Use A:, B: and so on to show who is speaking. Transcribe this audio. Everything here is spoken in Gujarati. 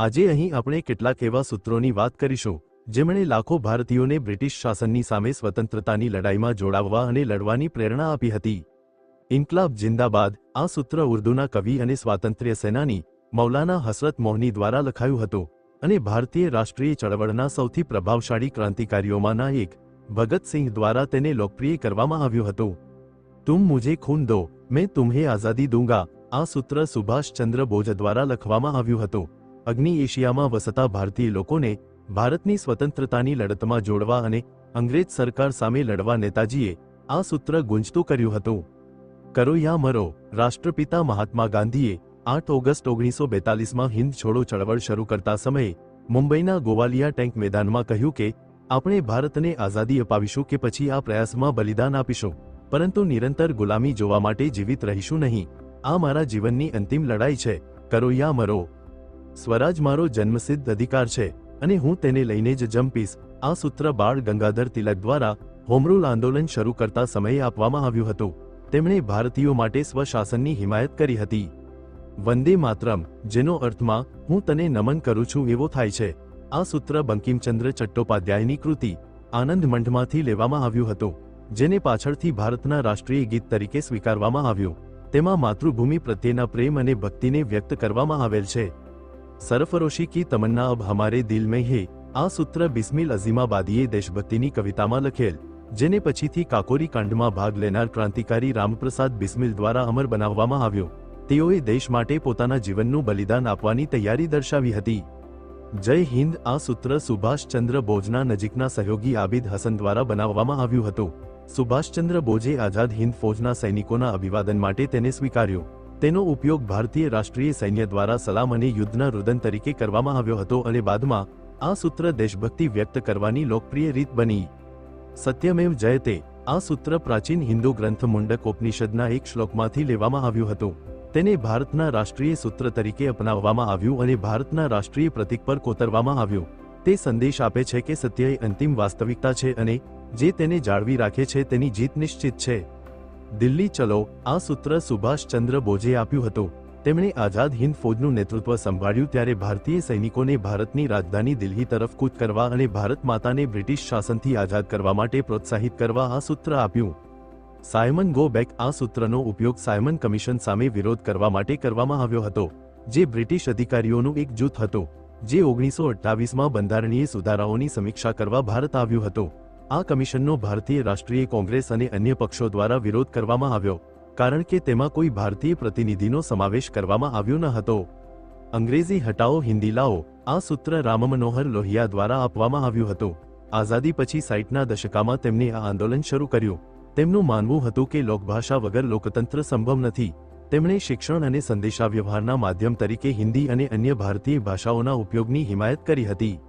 A: આજે અહીં આપણે કેટલાક એવા સૂત્રોની વાત કરીશું, જેમણે લાખો ભારતીયોને બ્રિટિશ શાસનની સામે સ્વતંત્રતાની લડાઈમાં જોડાવવા અને લડવાની પ્રેરણા આપી હતી. ઇન્કલાબ જિંદાબાદ, આ સૂત્ર ઉર્દૂના કવિ અને સ્વાતંત્ર્ય સેનાની, મૌલાના હસરત મોહની દ્વારા લખાયું હતું, અને ભારતીય રાષ્ટ્રીય ચળવળના સૌથી પ્રભાવશાળી ક્રાંતિકારીઓમાંના એક ભગતસિંહ દ્વારા તેને લોકપ્રિય કરવામાં આવ્યું હતું. તુમ મુજે ખૂન દો, મેં તુમ્હે આઝાદી દૂંગા આ સૂત્ર સુભાષચંદ્ર બોઝ દ્વારા લખવામાં આવ્યું હતું. અગ્નિ એશિયામાં વસતા ભારતીય લોકોને ભારતની સ્વતંત્રતાની લડતમાં જોડવા અને અંગ્રેજ સરકાર સામે લડવા નેતાજીએ આ સૂત્ર ગુંજતું કર્યું હતું. કરો યા મરો, રાષ્ટ્રપિતા મહાત્મા ગાંધીએ આઠ ઓગસ્ટ ઓગણીસો બેતાલીસમાં હિન્દ છોડો ચળવળ શરૂ કરતા સમયે મુંબઈના ગોવાલિયા ટેન્ક મેદાનમાં કહ્યું કે, આપણે ભારતને આઝાદી અપાવીશું કે પછી આ પ્રયાસમાં બલિદાન આપીશું, પરંતુ નિરંતર ગુલામી જોવા માટે જીવિત રહીશું નહીં. આ મારા જીવનની અંતિમ લડાઈ છે. કરો યા મરો. સ્વરાજ મારો જન્મસિદ્ધ અધિકાર છે અને હું તેને લઈને જ જંપીશ. આ સૂત્ર બાળ ગંગાધર તિલક દ્વારા હોમરૂલ આંદોલન શરૂ કરતા સમયે આપવામાં આવ્યું હતું. તેમણે ભારતીયો માટે સ્વશાસનની હિમાયત કરી હતી. વંદે માતરમ, જેનો અર્થમાં, હું તને નમન કરું છું એવો થાય છે. આ સૂત્ર બંકિમચંદ્ર ચટ્ટોપાધ્યાયની કૃતિ, આનંદ મંઠમાંથી લેવામાં આવ્યું હતું, જેને પાછળથી ભારતના રાષ્ટ્રીય ગીત તરીકે સ્વીકારવામાં આવ્યું. તેમાં માતૃભૂમિ પ્રત્યેના પ્રેમ અને ભક્તિને વ્યક્ત કરવામાં આવેલ છે. સરફરોશી કી તમન્ના અબ હમારે દિલ મેં હે, આ સૂત્ર બિસ્મિલ અઝીમાબાદીએ દેશભક્તિની કવિતામાં લખેલ, જેને પછીથી કાકોરી કાંડમાં ભાગ લેનાર ક્રાંતિકારી રામપ્રસાદ બિસ્મિલ દ્વારા અમર બનાવવામાં આવ્યો. તેઓએ દેશ માટે પોતાના જીવનનું બલિદાન આપવાની તૈયારી દર્શાવી હતી. જય હિન્દ, આ સૂત્ર સુભાષચંદ્ર બોઝના નજીકના સહયોગી આબિદ હસન દ્વારા બનાવવામાં આવ્યું હતું. સુભાષચંદ્ર બોઝે આઝાદ હિન્દ ફૌજના સૈનિકોના અભિવાદન માટે તેને સ્વીકાર્યો. તેનો ઉપયોગ ભારતીય રાષ્ટ્રીય સૈન્ય દ્વારા સલામ અને યુદ્ધના રુદન તરીકે કરવામાં આવ્યો હતો અને બાદમાં આ સૂત્ર દેશભક્તિ વ્યક્ત કરવાની લોકપ્રિય રીત બની. સત્યમેવ જયતે આ સૂત્ર પ્રાચીન હિન્દુ ગ્રંથ મુંડક ઉપનિષદના એક શ્લોકમાંથી લેવામાં આવ્યું હતું. તેને ભારતના રાષ્ટ્રીય સૂત્ર તરીકે અપનાવવામાં આવ્યું અને ભારતના રાષ્ટ્રીય પ્રતીક પર કોતરવામાં આવ્યું. તે સંદેશ આપે છે કે સત્ય એ અંતિમ વાસ્તવિકતા છે અને જે તેને જાળવી રાખે છે તેની જીત નિશ્ચિત છે. દિલ્હી ચલો, આ સૂત્ર સુભાષચંદ્ર બોઝે આપ્યું હતું. તેમણે આઝાદ હિન્દ ફૌજનું નેતૃત્વ સંભાળ્યું ત્યારે ભારતીય સૈનિકોને ભારતની રાજધાની દિલ્હી તરફ કૂચ કરવા અને ભારત માતાને બ્રિટિશ શાસનથી આઝાદ કરવા માટે પ્રોત્સાહિત કરવા આ સૂત્ર આપ્યું. સાયમન ગો બેક આ સૂત્રનો ઉપયોગ સાયમન કમિશન સામે વિરોધ કરવા માટે કરવામાં આવ્યો હતો, જે બ્રિટિશ અધિકારીઓનું એક જૂથ હતું, જે ઓગણીસો અઠ્ઠાવીસમાં બંધારણીય સુધારાઓની સમીક્ષા કરવા ભારત આવ્યું હતું. આ કમિશનનો ભારતીય રાષ્ટ્રીય કોંગ્રેસ અને અન્ય પક્ષો દ્વારા વિરોધ કરવામાં આવ્યો, કારણ કે તેમાં કોઈ ભારતીય પ્રતિનિધિનો સમાવેશ કરવામાં આવ્યો ન હતો. અંગ્રેજી હટાઓ હિન્દી લાવો આ સૂત્ર રામમનોહર લોહિયા દ્વારા આપવામાં આવ્યું હતું. આઝાદી પછી સાઈઠના દશકામાં તેમણે આ આંદોલન શરૂ કર્યું. તેમનું માનવું હતું કે લોકભાષા વગર લોકતંત્ર સંભવ નથી. તેમણે શિક્ષણ અને સંદેશાવ્યવહારના માધ્યમ તરીકે હિન્દી અને અન્ય ભારતીય ભાષાઓના ઉપયોગની હિમાયત કરી હતી.